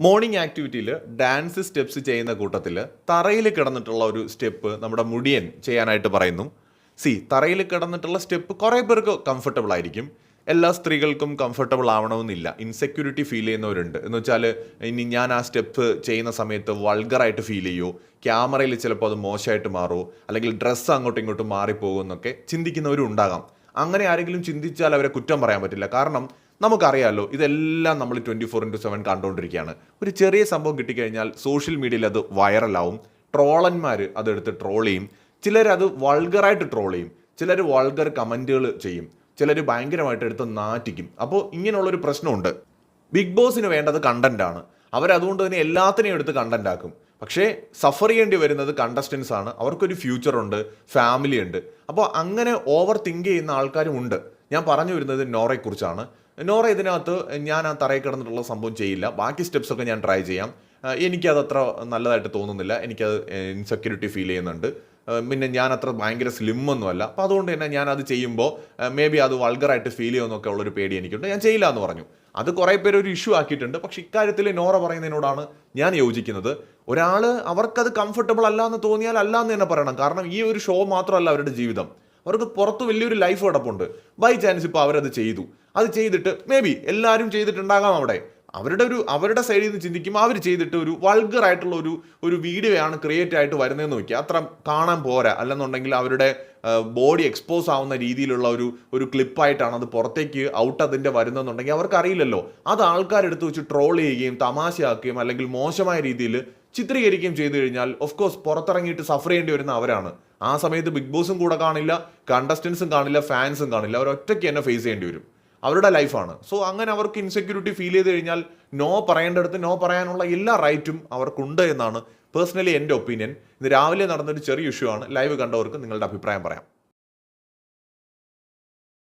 Morning ആക്ടിവിറ്റിയിൽ dance steps ചെയ്യുന്ന കൂട്ടത്തിൽ തറയിൽ കിടന്നിട്ടുള്ള ഒരു സ്റ്റെപ്പ് നമ്മുടെ മുടിയൻ ചെയ്യാനായിട്ട് പറയുന്നു. സി തറയിൽ കിടന്നിട്ടുള്ള സ്റ്റെപ്പ് കുറേ പേർക്ക് കംഫർട്ടബിൾ ആയിരിക്കും. എല്ലാ സ്ത്രീകൾക്കും കംഫർട്ടബിൾ ആവണമെന്നില്ല. ഇൻസെക്യൂരിറ്റി ഫീൽ ചെയ്യുന്നവരുണ്ട്. എന്ന് വെച്ചാൽ ഇനി ഞാൻ ആ സ്റ്റെപ്പ് ചെയ്യുന്ന സമയത്ത് വൾഗറായിട്ട് ഫീൽ ചെയ്യുമോ ക്യാമറയിൽ ചിലപ്പോൾ അത് മോശമായിട്ട് മാറുമോ അല്ലെങ്കിൽ ഡ്രസ്സ് അങ്ങോട്ടും ഇങ്ങോട്ടും മാറിപ്പോകുമെന്നൊക്കെ ചിന്തിക്കുന്നവരും ഉണ്ടാകാം. അങ്ങനെ ആരെങ്കിലും ചിന്തിച്ചാൽ അവരെ കുറ്റം പറയാൻ പറ്റില്ല. കാരണം നമുക്കറിയാമല്ലോ ഇതെല്ലാം നമ്മൾ ട്വന്റി ഫോർ ഇന്റു സെവൻ കണ്ടുകൊണ്ടിരിക്കുകയാണ് ഒരു ചെറിയ സംഭവം കിട്ടിക്കഴിഞ്ഞാൽ സോഷ്യൽ മീഡിയയിൽ അത് വൈറലാവും ട്രോളന്മാർ അതെടുത്ത് ട്രോൾ ചെയ്യും. ചിലർ അത് വൾഗറായിട്ട് ട്രോൾ ചെയ്യും. ചിലർ വൾഗർ കമന്റുകൾ ചെയ്യും. ചിലർ ഭയങ്കരമായിട്ട് എടുത്ത് നാറ്റിക്കും. അപ്പോൾ ഇങ്ങനെയുള്ളൊരു പ്രശ്നമുണ്ട്. ബിഗ് ബോസിന് വേണ്ടത് കണ്ടന്റാണ് അവരതുകൊണ്ട് തന്നെ എല്ലാത്തിനെയും എടുത്ത് കണ്ടന്റ് ആക്കും. പക്ഷേ സഫർ ചെയ്യേണ്ടി വരുന്നത് കണ്ടസ്റ്റൻസ് ആണ്. അവർക്കൊരു ഫ്യൂച്ചറുണ്ട് ഫാമിലി ഉണ്ട്. അപ്പോൾ അങ്ങനെ ഓവർ തിങ്ക് ചെയ്യുന്ന ആൾക്കാരും ഉണ്ട്. ഞാൻ പറഞ്ഞു വരുന്നത് നോറയെക്കുറിച്ചാണ്. നോറ ഇതിനകത്ത് ഞാൻ ആ തറയിൽ കിടന്നിട്ടുള്ള സംഭവം ചെയ്യില്ല. ബാക്കി സ്റ്റെപ്സൊക്കെ ഞാൻ ട്രൈ ചെയ്യാം. എനിക്കത് അത്ര നല്ലതായിട്ട് തോന്നുന്നില്ല. എനിക്കത് ഇൻസെക്യൂരിറ്റി ഫീൽ ചെയ്യുന്നുണ്ട്. പിന്നെ ഞാൻ അത്ര ഭയങ്കര സ്ലിമ്മൊന്നും ഒന്നുമല്ല അപ്പോൾ അതുകൊണ്ട് തന്നെ ഞാൻ അത് ചെയ്യുമ്പോൾ മേ ബി അത് വൾഗറായിട്ട് ഫീൽ ചെയ്യുമെന്നൊക്കെ ഉള്ളൊരു പേടി എനിക്കുണ്ട്. ഞാൻ ചെയ്യില്ല എന്ന് പറഞ്ഞു. അത് കുറേ പേര് ഒരു ഇഷ്യൂ ആക്കിയിട്ടുണ്ട്. പക്ഷെ ഇക്കാര്യത്തിൽ നോറ പറയുന്നതിനോടാണ് ഞാൻ യോജിക്കുന്നത്. ഒരാൾ അവർക്കത് കംഫർട്ടബിൾ അല്ല എന്ന് തോന്നിയാൽ അല്ല എന്ന് തന്നെ പറയണം. കാരണം ഈ ഒരു ഷോ മാത്രമല്ല അവരുടെ ജീവിതം. അവർക്ക് പുറത്ത് വലിയൊരു ലൈഫ് കിടപ്പുണ്ട്. ബൈ ചാൻസ് ഇപ്പോൾ അവരത് ചെയ്തു. അത് ചെയ്തിട്ട് മേ ബി എല്ലാവരും ചെയ്തിട്ടുണ്ടാകാം അവിടെ. അവരുടെ ഒരു അവരുടെ സൈഡിൽ നിന്ന് ചിന്തിക്കുമ്പോൾ അവർ ചെയ്തിട്ട് ഒരു വൾഗർ ആയിട്ടുള്ള ഒരു ഒരു വീഡിയോ ആണ് ക്രിയേറ്റ് ആയിട്ട് വരുന്നതെന്ന് നോക്കിയാൽ അത്ര കാണാൻ പോരാ. അല്ലെന്നുണ്ടെങ്കിൽ അവരുടെ ബോഡി എക്സ്പോസ് ആവുന്ന രീതിയിലുള്ള ഒരു ഒരു ക്ലിപ്പായിട്ടാണ് അത് പുറത്തേക്ക് ഔട്ട് അതിന്റെ വരുന്നതെന്നുണ്ടെങ്കിൽ അവർക്കറിയില്ലല്ലോ അത് ആൾക്കാരെടുത്ത് വെച്ച് ട്രോൾ ചെയ്യുകയും തമാശയാക്കുകയും അല്ലെങ്കിൽ മോശമായ രീതിയിൽ ചിത്രീകരിക്കുകയും ചെയ്തു കഴിഞ്ഞാൽ ഓഫ് കോഴ്സ് പുറത്തിറങ്ങിയിട്ട് സഫർ ചെയ്യേണ്ടി വരുന്ന അവരാണ്. ആ സമയത്ത് ബിഗ് ബോസും കൂടെ കാണില്ല കണ്ടസ്റ്റൻസും കാണില്ല ഫാൻസും കാണില്ല. അവർ ഒറ്റയ്ക്ക് തന്നെ ഫേസ് ചെയ്യേണ്ടി വരും. അവരുടെ ലൈഫാണ്. സോ അങ്ങനെ അവർക്ക് ഇൻസെക്യൂരിറ്റി ഫീൽ ചെയ്ത് കഴിഞ്ഞാൽ നോ പറയേണ്ടടുത്ത് നോ പറയാനുള്ള എല്ലാ റൈറ്റും അവർക്കുണ്ട് എന്നാണ് പേഴ്സണലി എന്റെ ഒപ്പീനിയൻ ഇന്ന് രാവിലെ നടന്നൊരു ചെറിയ ഇഷ്യൂ ആണ്. ലൈവ് കണ്ടവർക്ക് നിങ്ങളുടെ അഭിപ്രായം പറയാം.